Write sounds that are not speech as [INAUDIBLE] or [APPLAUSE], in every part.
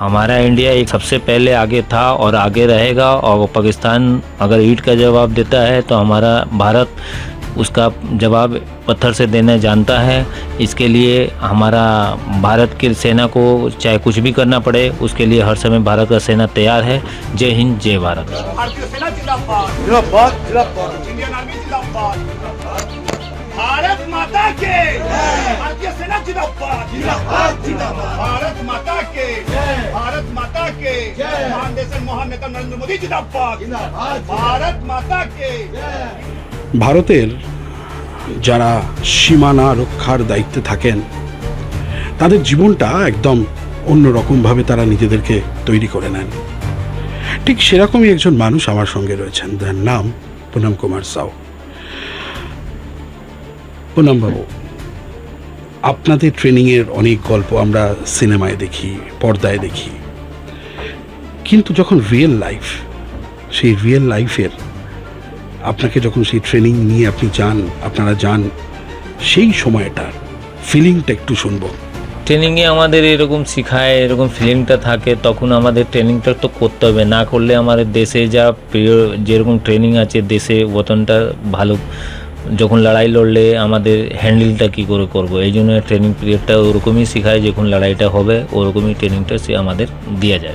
हमारा इंडिया एक सबसे पहले आगे था और आगे रहेगा और पाकिस्तान अगर ईट का जवाब देता है तो हमारा भारत उसका जवाब पत्थर से देना जानता है। इसके लिए हमारा भारत की सेना को चाहे कुछ भी करना पड़े उसके लिए हर समय भारत का सेना तैयार है। जय हिंद जय भारत। के भारतीय सेना जिंदाबाद जिंदाबाद जिंदाबाद भारत माता के भारत माता के महान देश महान नेता नरेंद्र मोदी जिंदाबाद भारत माता के ভারতের যারা সীমানা রক্ষার দায়িত্বে থাকেন তাদের জীবনটা একদম অন্যরকমভাবে তারা নিজেদেরকে তৈরি করে নেন ঠিক সেরকমই একজন মানুষ আমার সঙ্গে রয়েছেন যার নাম পুনম কুমার সাউ পুনম বাবু, আপনাদের ট্রেনিংয়ের অনেক গল্প আমরা সিনেমায় দেখি, পর্দায় দেখি। কিন্তু যখন রিয়েল লাইফ সেই রিয়েল লাইফের আপনাকে যখন সেই ট্রেনিং নিয়ে আপনি যান, আপনারা যান, সেই সময়টার ফিলিংটা একটু শুনব। ট্রেনিংয়ে আমাদের এরকম শেখায়, এরকম ফিলিংটা থাকে, তখন আমাদের ট্রেনিংটা তো করতে হবে। না করলে আমাদের দেশে যা প্রিয়, যেরকম ট্রেনিং আছে, দেশে ওতনটা ভালো যখন লড়াই লড়লে আমাদের হ্যান্ডেলটা কী করে করব? এই জন্য ট্রেনিং পিরিয়ডটা ওরকমই শেখায় যখন লড়াইটা হবে ওরকমই ট্রেনিংটা সে আমাদের দেওয়া যায়।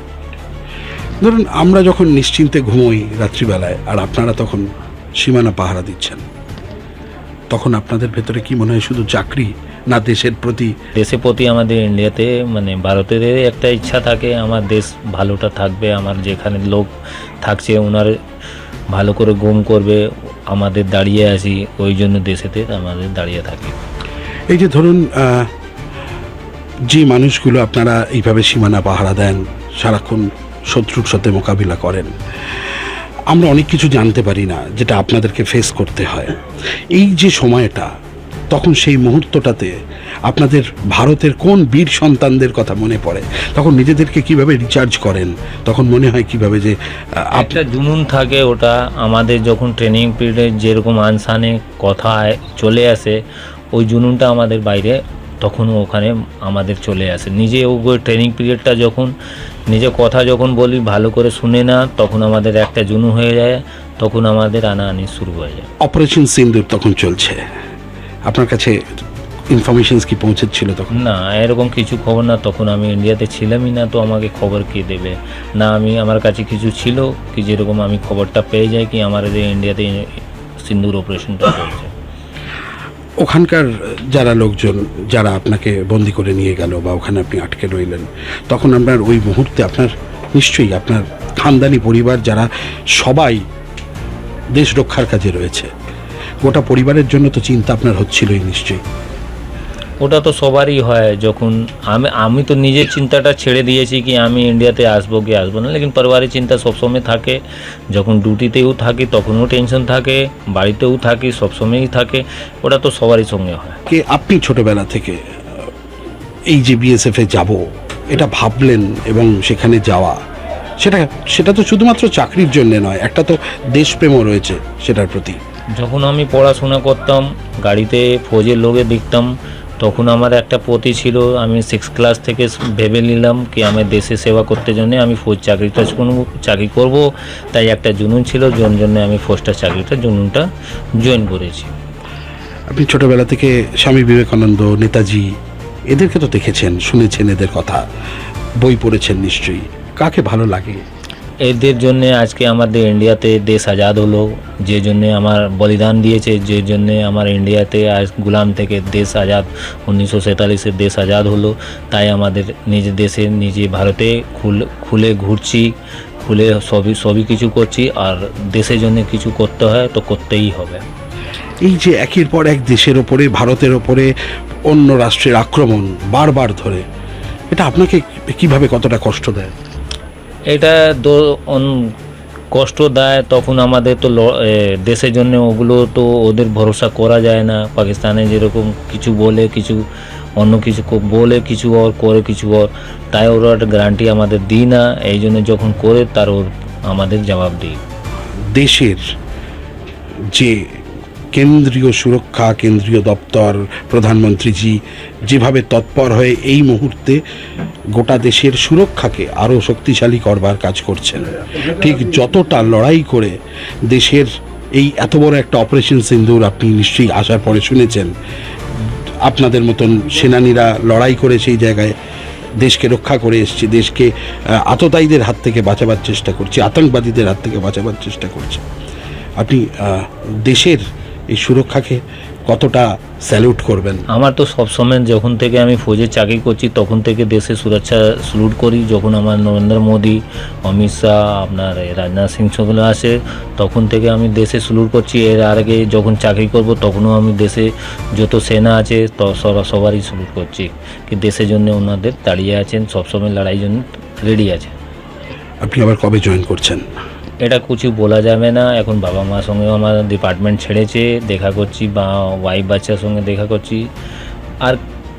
ধরুন আমরা যখন নিশ্চিন্তে ঘুমোই রাত্রিবেলায় আর আপনারা তখন সীমানা পাহারা দিচ্ছেন তখন আপনাদের ভেতরে কি মনে হয় শুধু চাকরি না দেশের প্রতি? দেশের প্রতি আমাদের ইন্ডিয়াতে মানে ভারতের একটা ইচ্ছা থাকে আমার দেশ ভালোটা থাকবে আমার যেখানে লোক থাকছে ওনার ভালো করে ঘুম করবে আমাদের দাঁড়িয়ে আছি, ওই জন্য দেশেতে আমাদের দাঁড়িয়ে থাকি। এই যে ধরুন যে মানুষগুলো আপনারা এইভাবে সীমানা পাহারা দেন, সারাক্ষণ শত্রুর সাথে মোকাবিলা করেন, আমরা অনেক কিছু জানতে পারি না যেটা আপনাদেরকে ফেস করতে হয়। এই যে সময়টা, তখন সেই মুহূর্তটাতে আপনাদের ভারতের কোন বীর সন্তানদের কথা মনে পড়ে? তখন নিজেদেরকে কীভাবে রিচার্জ করেন? তখন মনে হয় কীভাবে যে একটা জুনুন থাকে ওটা। আমাদের যখন ট্রেনিং পিরিয়ডে যেরকম আনসানে কথা চলে আসে ওই জুনুনটা আমাদের বাইরে তখন ওখানে আমাদের চলে আসে। নিজে ওই ট্রেনিং পিরিয়ডটা যখন নিজে কথা যখন বলি ভালো করে শুনে না তখন আমাদের একটা জুনুন হয়ে যায় তখন আমাদের আনাআনি শুরু হয়ে যায়। অপারেশন সিন্দুর তখন চলছে। আপনার কাছে ইনফরমেশনস কি পৌঁছেছিল তখন? না এরকম কিছু খবর না তখন আমি ইন্ডিয়াতে ছিলামই না তো আমাকে খবর কে দেবে? না আমি আমার কাছে কিছু ছিল কি যেরকম আমি খবরটা পেয়ে যাই কি আমার এই ইন্ডিয়াতে সিন্দুর অপারেশনটা চলছে। ওখানকার যারা লোকজন যারা আপনাকে বন্দি করে নিয়ে গেল বা ওখানে আপনি আটকে রইলেন তখন আপনার ওই মুহূর্তে আপনার নিশ্চয়ই আপনার খানদানি পরিবার যারা সবাই দেশ রক্ষার কাজে রয়েছে গোটা পরিবারের জন্য তো চিন্তা আপনার হচ্ছিলই নিশ্চয়ই। ওটা তো সবারই হয় যখন আমি আমি তো নিজের চিন্তাটা ছেড়ে দিয়েছি কি আমি ইন্ডিয়াতে আসব কি আসব না। লেকিন পরিবারের চিন্তা সবসময় থাকে। যখন ডিউটিতেও থাকি তখনও টেনশন থাকে। বাড়িতেও থাকি সবসময়ই থাকে। ওটা তো সবারই সঙ্গে হয়। কে আপনি ছোটবেলা থেকে এই যে বিএসএফে যাব এটা ভাবলেন এবং সেখানে যাওয়া সেটা সেটা তো শুধুমাত্র চাকরির জন্য নয় একটা তো দেশপ্রেমও রয়েছে সেটার প্রতি। যখন আমি পড়াশোনা করতাম গাড়িতে ফৌজের লোকে দেখতাম তখন আমার একটা পতি ছিল, আমি সিক্স ক্লাস থেকে ভেবে নিলাম কি আমি দেশে সেবা করতে জন্য আমি চাকরিটা চাকরি করব। তাই একটা জুনুন ছিল, জন জন্য আমি ফৌজটা, চাকরিটা, জুনুনটা জয়েন করেছি। আপনি ছোটবেলা থেকে স্বামী বিবেকানন্দ, নেতাজি, এদেরকে তো দেখেছেন, শুনেছেন এদের কথা। বই পড়েছেন নিশ্চয়ই। কাকে ভালো লাগে? এদের জন্য আজকে আমাদের ইন্ডিয়াতে দেশ আজাদ হলো, যে জন্যে আমার বলিদান দিয়েছে, যে জন্যে আমার ইন্ডিয়াতে আজ গুলাম থেকে দেশ আজাদ, উনিশশো সেতাল্লিশের দেশ আজাদ হলো। তাই আমাদের নিজ দেশে, নিজে ভারতে খুল, খুলে ঘুরছি, খুলে সবই সবই কিছু করছি, আর দেশের জন্য কিছু করতে হয় তো করতেই হবে। এই যে একের পর এক দেশের ওপরে, ভারতের ওপরে অন্য রাষ্ট্রের আক্রমণ বারবার ধরে, এটা আপনাকে কীভাবে কতটা কষ্ট দেয়? এটা তো কষ্ট দেয়, তখন আমাদের তো দেশের জন্য ওগুলো তো ওদের ভরসা করা যায় না। পাকিস্তানে যেরকম কিছু বলে, কিছু অন্য কিছু বলে কিছু ওর করে কিছু ওর তাই ওরা একটা গ্যারান্টি আমাদের দিই না। এই জন্য যখন করে তার ওর, আমাদের জবাব দিই। দেশের যে কেন্দ্রীয় সুরক্ষা, কেন্দ্রীয় দপ্তর, প্রধানমন্ত্রীজি যেভাবে তৎপর হয়ে এই মুহূর্তে গোটা দেশের সুরক্ষাকে আরও শক্তিশালী করবার কাজ করছেন। ঠিক যতটা লড়াই করে দেশের এই এত বড় একটা অপারেশন সিন্দুর আপনি নিশ্চয়ই আসার পরে শুনেছেন, আপনাদের মতন সেনানীরা লড়াই করে সেই জায়গায় দেশকে রক্ষা করে এসছে, দেশকে আততায়ীদের হাত থেকে বাঁচাবার চেষ্টা করছে, আতঙ্কবাদীদের হাত থেকে বাঁচাবার চেষ্টা করছে। আপনি দেশের এই সুরক্ষাকে কতটা স্যালুট করবেন? আমার তো সবসময় যখন থেকে আমি ফৌজে চাকরি করছি তখন থেকে দেশে সুরক্ষা স্যালুট করি। যখন আমার নরেন্দ্র মোদী অমিত শাহ আপনার রাজনাথ সিং সেগুলো আসে তখন থেকে আমি দেশে স্যালুট করছি। এর আগে যখন চাকরি করব তখনও আমি দেশে যত সেনা আছে সবারই স্লুট করছি। কি দেশের জন্য ওনাদের দাঁড়িয়ে আছেন সবসময় লড়াই জন্য রেডি আছে আপনি আবার কবে জয়েন করছেন? এটা কিছু বলা যাবে না। এখন বাবা মার সঙ্গে আমার ডিপার্টমেন্ট ছেড়েছে দেখা করছি বা ওয়াইফ বাচ্চার সঙ্গে দেখা করছি। আর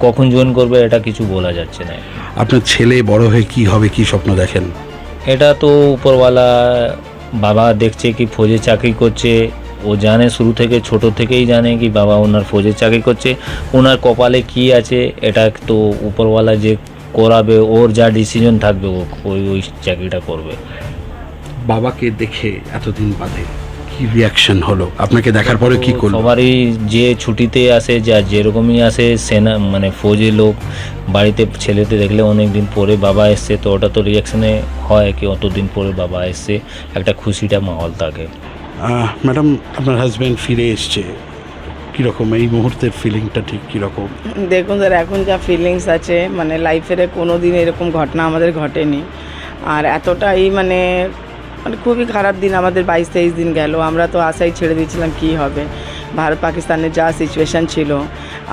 কখন জয়েন করবে এটা কিছু বলা যাচ্ছে না। আপনার ছেলে বড় হয়ে কি হবে কি স্বপ্ন দেখেন? এটা তো উপরওয়ালা বাবা দেখছে কি ফৌজে চাকরি করছে। ও জানে শুরু থেকে ছোট থেকেই জানে কি বাবা ওনার ফৌজে চাকরি করছে। ওনার কপালে কি আছে এটা তো উপরওয়ালা যে করাবে ওর যা ডিসিশন থাকবে ও ওই ওই চাকরিটা করবে। বাবাকে দেখে এতদিন বাদে কি রিয়াকশন হলো? আপনাকে দেখার পরে কি করল? সবারই যে ছুটিতে আসে যা যেরকমই আসে সেনা মানে ফৌজি লোক বাড়িতে ছেলেতে দেখলে অনেক দিন পরে বাবা এসছে তো ওটা তো রিয়াকশনে হয় কি অতদিন পরে বাবা এসছে একটা খুশিটা মাহল থাকে ম্যাডাম আপনার হাজব্যান্ড ফিরে এসছে। কীরকম? এই মুহূর্তের ফিলিংটা ঠিক কীরকম? দেখুন স্যার এখন যা ফিলিংস আছে মানে লাইফের কোনো দিন এরকম ঘটনা আমাদের ঘটেনি। আর এতটাই মানে মানে খুবই খারাপ দিন, আমাদের বাইশ তেইশ দিন গেল। আমরা তো আশাই ছেড়ে দিয়েছিলাম কি হবে। ভারত পাকিস্তানের যা সিচুয়েশান ছিল,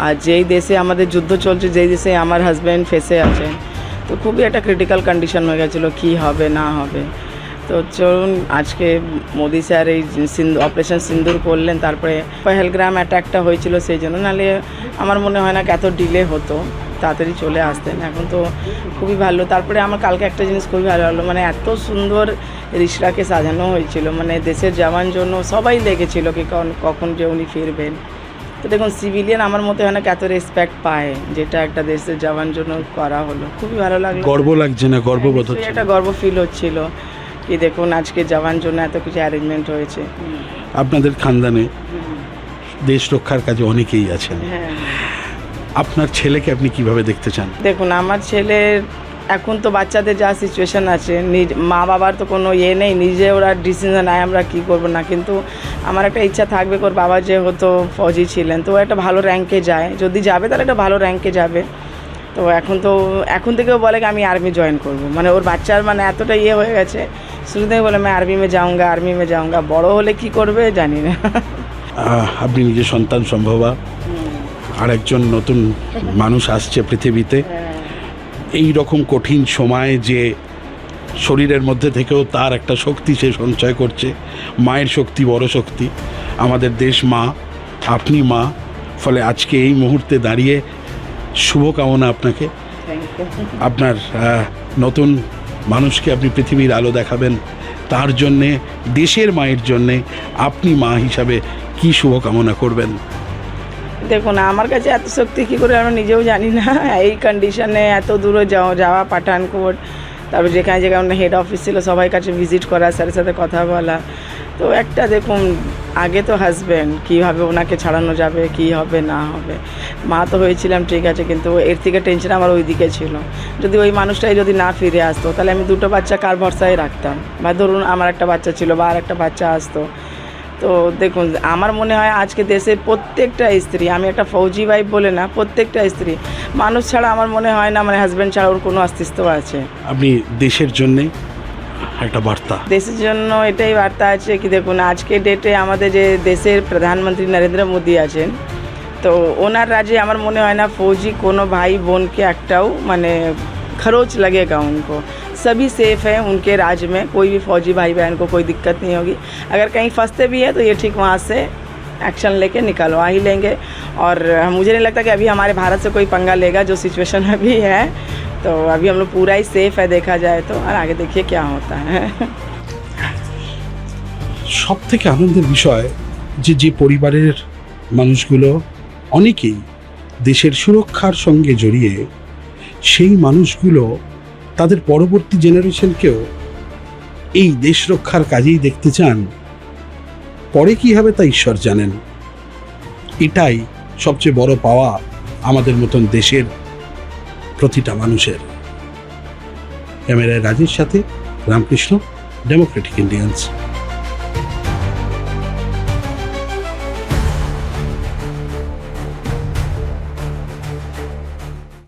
আর যেই দেশে আমাদের যুদ্ধ চলছে, যেই দেশে আমার হাজব্যান্ড ফেসে আছে, তো খুবই একটা ক্রিটিক্যাল কন্ডিশন হয়ে গেছিল কী হবে, না হবে। তো চলুন, আজকে মোদি স্যার এই সিন্ধু অপারেশন সিন্দুর করলেন, তারপরে পহেলগ্রাম অ্যাটাকটা হয়েছিল সেই জন্য। নাহলে আমার মনে হয় না এত ডিলে হতো। তাড়াতাড়ি চলে আসতেন। এখন তো খুবই ভালো। তারপরে আমার কালকে একটা জিনিস খুবই ভালো লাগল। মানে এত সুন্দর রিসরাকে সাজানো হয়েছিল। মানে দেশের জওয়ান জন্য সবাই লেগেছিল কি কখন যে উনি ফিরবেন। তো দেখুন সিভিলিয়ান আমার মতে হয় না এত রেসপেক্ট পায় যেটা একটা দেশের জওয়ান জন্য করা হলো। খুবই ভালো লাগল। গর্ব লাগছে না? গর্ববোধ হচ্ছে একটা গর্ব ফিল হচ্ছিল কি দেখুন আজকে জওয়ান জন্য এত কিছু অ্যারেঞ্জমেন্ট হয়েছে। আপনাদের খানদানে দেশ রক্ষার কাজে অনেকেই আছেন। হ্যাঁ। আপনার ছেলেকে আপনি কীভাবে দেখতে চান? দেখুন আমার ছেলের এখন তো বাচ্চাদের যা সিচুয়েশান আছে নিজ মা বাবার তো কোনো ইয়ে নেই নিজে ওরা ডিসিশন নেয় আমরা কী করব না। কিন্তু আমার একটা ইচ্ছা থাকবে ওর বাবা যে হতো ফৌজি ছিলেন তো একটা ভালো র্যাঙ্কে যায়। যদি যাবে তাহলে একটা ভালো র্যাঙ্কে যাবে। তো এখন তো এখন থেকেও বলে আমি আর্মি জয়েন করব। মানে ওর বাচ্চার মানে এতটা ইয়ে হয়ে গেছে শুরু থেকে বলে আমি আর্মি মে আর্মিমে আর্মি মে যাউঙ্গা বড় হলে কি করবে জানি না। আপনি নিজে সন্তান সম্ভবা। আর একজন নতুন মানুষ আসছে পৃথিবীতে। এই রকম কঠিন সময়ে যে শরীরের মধ্যে থেকেও তার একটা শক্তি সে সঞ্চয় করছে, মায়ের শক্তি, বড় শক্তি। আমাদের দেশ মা, আপনি মা, ফলে আজকে এই মুহূর্তে দাঁড়িয়ে শুভকামনা আপনাকে। আপনার নতুন মানুষকে আপনি পৃথিবীর আলো দেখাবেন, তার জন্যে, দেশের মায়ের জন্যে আপনি মা হিসাবে কি শুভকামনা করবেন? দেখুন আমার কাছে এত শক্তি কী করে আমরা নিজেও জানি না। [LAUGHS] এই কন্ডিশনে এত দূরে যাওয়া যাওয়া পাঠানকোট তারপর যেখানে যেখানে হেড অফিস ছিল, সবাই কাছে ভিজিট করা, স্যারের সাথে কথা বলা। তো একটা দেখুন, আগে তো হাজব্যান্ড কীভাবে ওনাকে ছাড়ানো যাবে, কী হবে, না হবে। মা তো হয়েছিলাম, ঠিক আছে, কিন্তু এর থেকে টেনশন আমার ওই দিকে ছিল। যদি ওই মানুষটাই যদি না ফিরে আসতো, তাহলে আমি দুটো বাচ্চা কার ভরসায় রাখতাম? বা ধরুন, আমার একটা বাচ্চা ছিল বা আর একটা বাচ্চা আসতো। তো দেখুন আমার মনে হয় আজকে দেশের প্রত্যেকটা স্ত্রী আমি একটা ফৌজি ভাই বলে না প্রত্যেকটা স্ত্রী মানুষ ছাড়া আমার মনে হয় না মানে হাজব্যান্ড ছাড়া ওর কোনো অস্তিত্ব আছে। আপনি দেশের জন্যে একটা বার্তা। দেশের জন্য এটাই বার্তা আছে কি দেখুন আজকে ডেটে আমাদের যে দেশের প্রধানমন্ত্রী নরেন্দ্র মোদী আছেন তো ওনার রাজ্যে আমার মনে হয় না ফৌজি কোনো ভাই বোনকে একটাও মানে খরচ লাগে উনকো सभी सेफ है उनके राज्य में कोई भी फौजी भाई बहन को कोई दिक्कत नहीं होगी अगर कहीं फंसते भी है तो ये ठीक वहाँ से एक्शन लेके निकलवा ही लेंगे और मुझे नहीं लगता कि अभी हमारे भारत से कोई पंगा लेगा जो सिचुएशन [LAUGHS] अभी है तो अभी हम लोग पूरा ही सेफ है देखा जाए तो और आगे देखिए क्या होता है [LAUGHS] সব থেকে আনন্দের বিষয় যে যে পরিবারের মানুষগুলো অনেকেই দেশের সুরক্ষার সঙ্গে জড়িয়ে সেই মানুষগুলো তাদের পরবর্তী জেনারেশনকেও এই দেশ রক্ষার কাজেই দেখতে চান। পরে কি হবে তা ঈশ্বর জানেন। এটাই সবচেয়ে বড় পাওয়া আমাদের মতন দেশের প্রতিটা মানুষের। ক্যামেরায় রাজের সাথে রামকৃষ্ণ ডেমোক্রেটিক ইন্ডিয়ান্স